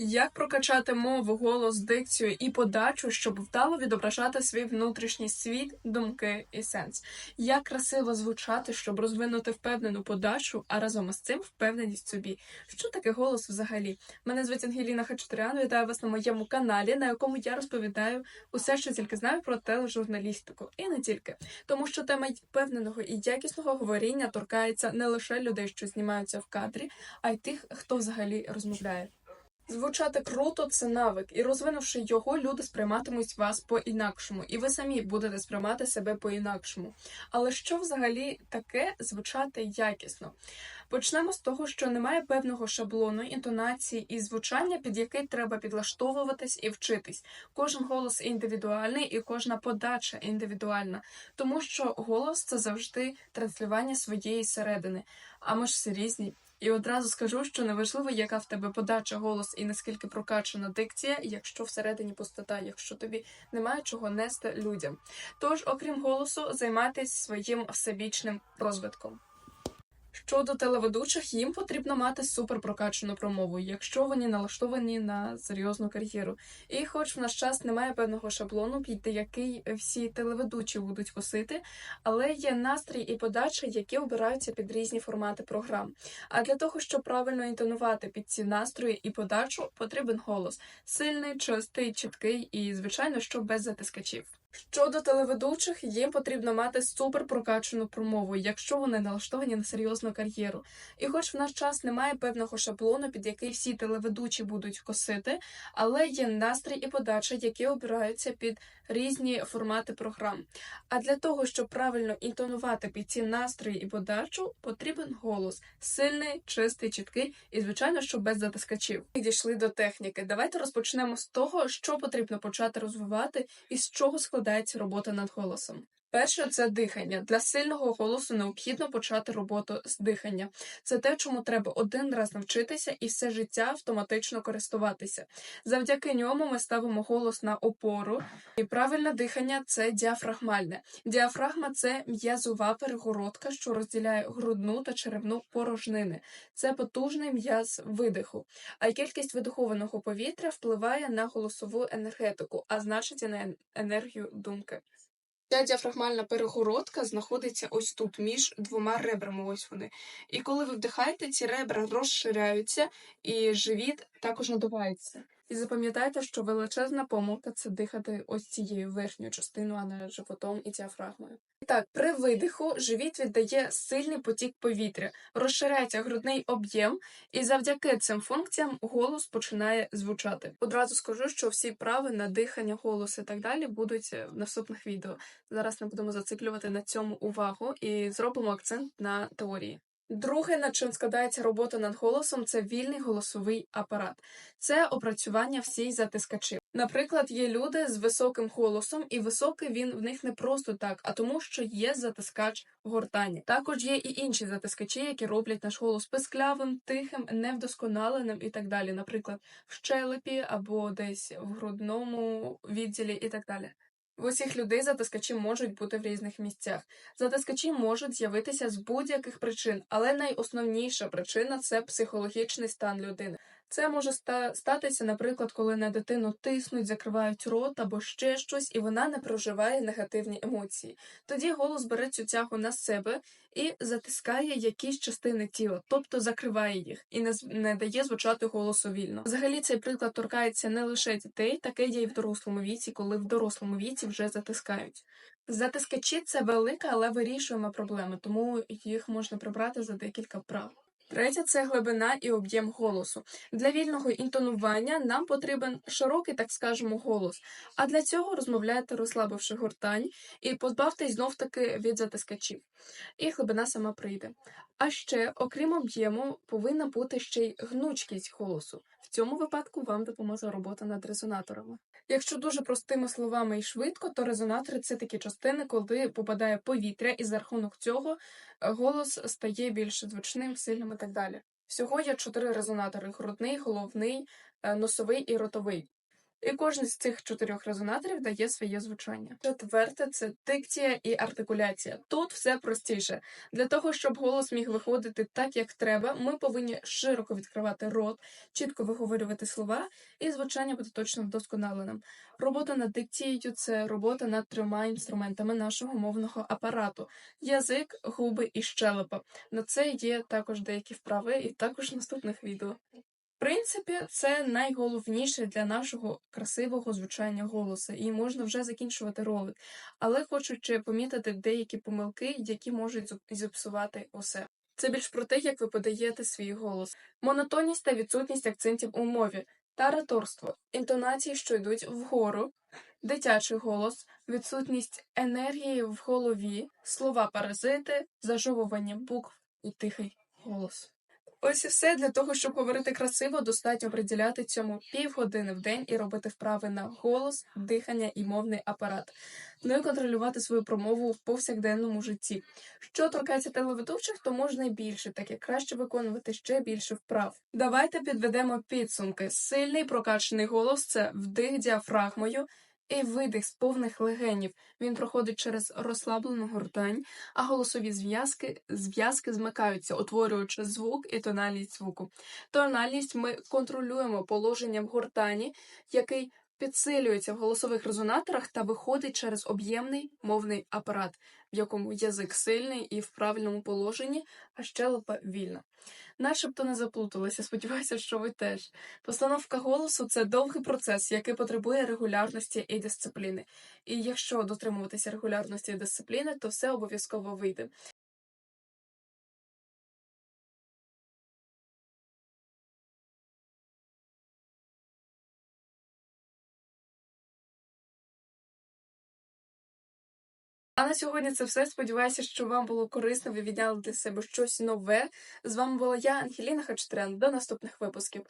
Як прокачати мову, голос, дикцію і подачу, щоб вдало відображати свій внутрішній світ, думки і сенс? Як красиво звучати, щоб розвинути впевнену подачу, а разом із цим впевненість собі? Що таке голос взагалі? Мене звуть Ангеліна Хачатурян, вітаю вас на моєму каналі, на якому я розповідаю усе, що тільки знаю про тележурналістику, і не тільки, тому що тема впевненого і якісного говоріння торкається не лише людей, що знімаються в кадрі, а й тих, хто взагалі розмовляє. Звучати круто це навик, і розвинувши його, люди сприйматимуть вас по-інакшому, і ви самі будете сприймати себе по-інакшому. Але що взагалі таке звучати якісно? Почнемо з того, що немає певного шаблону, інтонації і звучання, під який треба підлаштовуватись і вчитись. Кожен голос індивідуальний і кожна подача індивідуальна, тому що голос це завжди транслювання своєї середини, а ми ж всі різні. І одразу скажу, що неважливо, яка в тебе подача, голос і наскільки прокачана дикція, якщо всередині пустота, якщо тобі немає чого нести людям. Тож, окрім голосу, займайтесь своїм всебічним розвитком. Щодо телеведучих, їм потрібно мати супер прокачану промову, якщо вони налаштовані на серйозну кар'єру. І хоч в наш час немає певного шаблону, під який всі телеведучі будуть косити, але є настрій і подача, які обираються під різні формати програм. А для того, щоб правильно інтонувати під ці настрої і подачу, потрібен голос сильний, чистий, чіткий і, звичайно, що без затискачів. Щодо телеведучих, їм потрібно мати супер прокачану промову, якщо вони налаштовані на серйозну кар'єру. І хоч в наш час немає певного шаблону, під який всі телеведучі будуть косити, але є настрій і подача, які обираються під різні формати програм. А для того, щоб правильно інтонувати під ці настрої і подачу, потрібен голос сильний, чистий, чіткий і, звичайно, що без затискачів. Дійшли до техніки. Давайте розпочнемо з того, що потрібно почати розвивати і з чого складається робота над голосом. Перше це дихання. Для сильного голосу необхідно почати роботу з дихання. Це те, чому треба один раз навчитися і все життя автоматично користуватися. Завдяки ньому ми ставимо голос на опору. І правильне дихання це діафрагмальне. Діафрагма це м'язова перегородка, що розділяє грудну та черевну порожнини. Це потужний м'яз видиху. А кількість видихованого повітря впливає на голосову енергетику, а значить і на енергію думки. Ця діафрагмальна перегородка знаходиться ось тут, між двома ребрами. Ось вони. І коли ви вдихаєте, ці ребра розширяються, і живіт також надувається. І запам'ятайте, що величезна помилка це дихати ось цією верхньою частиною, а не животом і діафрагмою. І так, при видиху живіт віддає сильний потік повітря, розширяється грудний об'єм, і завдяки цим функціям голос починає звучати. Одразу скажу, що всі прави на дихання, голос і так далі будуть в наступних відео. Зараз не будемо зациклювати на цьому увагу і зробимо акцент на теорії. Друге, над чим складається робота над голосом, це вільний голосовий апарат. Це опрацювання всіх затискачів. Наприклад, є люди з високим голосом, і високий він в них не просто так, а тому, що є затискач в гортані. Також є і інші затискачі, які роблять наш голос писклявим, тихим, невдосконаленим і так далі. Наприклад, в щелепі або десь в грудному відділі і так далі. В усіх людей затискачі можуть бути в різних місцях. Затискачі можуть з'явитися з будь-яких причин, але найосновніша причина це психологічний стан людини. Це може статися, наприклад, коли на дитину тиснуть, закривають рот або ще щось, і вона не проживає негативні емоції. Тоді голос бере цю тягу на себе і затискає якісь частини тіла, тобто закриває їх і не, не дає звучати голосу вільно. Взагалі цей приклад торкається не лише дітей, таке є і в дорослому віці, коли в дорослому віці вже затискають. Затискачі це велика, але вирішуємо проблема, тому їх можна прибрати за декілька прав. Третє це глибина і об'єм голосу. Для вільного інтонування нам потрібен широкий, так скажемо, голос. А для цього розмовляйте, розслабивши гортань, і позбавтесь знов таки від затискачів. І глибина сама прийде. А ще, окрім об'єму, повинна бути ще й гнучкість голосу. В цьому випадку вам допоможе робота над резонаторами. Якщо дуже простими словами і швидко, то резонатори це такі частини, коли попадає повітря, і за рахунок цього голос стає більш звучним, сильним і так далі. Всього є чотири резонатори: грудний, головний, е, носовий і ротовий. І кожен з цих чотирьох резонаторів дає своє звучання. Четверте це дикція і артикуляція. Тут все простіше. Для того, щоб голос міг виходити так, як треба, ми повинні широко відкривати рот, чітко виговорювати слова, і звучання буде точно вдосконаленим. Робота над дикцією це робота над трьома інструментами нашого мовного апарату: язик, губи і щелепа. На це є також деякі вправи, і також наступних відео. Принципі, це найголовніше для нашого красивого звучання голосу, і можна вже закінчувати ролик. Але хочу ще помітити деякі помилки, які можуть зіпсувати усе. Це більш про те, як ви подаєте свій голос. Монотонність та відсутність акцентів у мові, тараторство, інтонації, що йдуть вгору, дитячий голос, відсутність енергії в голові, слова паразити, зажовування букв і тихий голос. Ось і все для того, щоб говорити красиво, достатньо приділяти цьому півгодини в день і робити вправи на голос, дихання і мовний апарат. Ну і контролювати свою промову в повсякденному житті. Що торкається телеведучих, то можна і більше, так як краще виконувати ще більше вправ. Давайте підведемо підсумки. Сильний прокачаний голос це вдих діафрагмою. І видих з повних легенів. Він проходить через розслаблену гортань, а голосові зв'язки зв'язки змикаються, утворюючи звук і тональність звуку. Тональність ми контролюємо положенням гортані, який підсилюється в голосових резонаторах та виходить через об'ємний мовний апарат, в якому язик сильний і в правильному положенні, а щелепа вільна. Начебто не заплуталися, сподіваюся, що ви теж. Постановка голосу це довгий процес, який потребує регулярності і дисципліни. І якщо дотримуватися регулярності і дисципліни, то все обов'язково вийде. А на сьогодні це все. Сподіваюся, що вам було корисно. Ви відняли для себе щось нове. З вами була я, Ангеліна Хачатрян. До наступних випусків.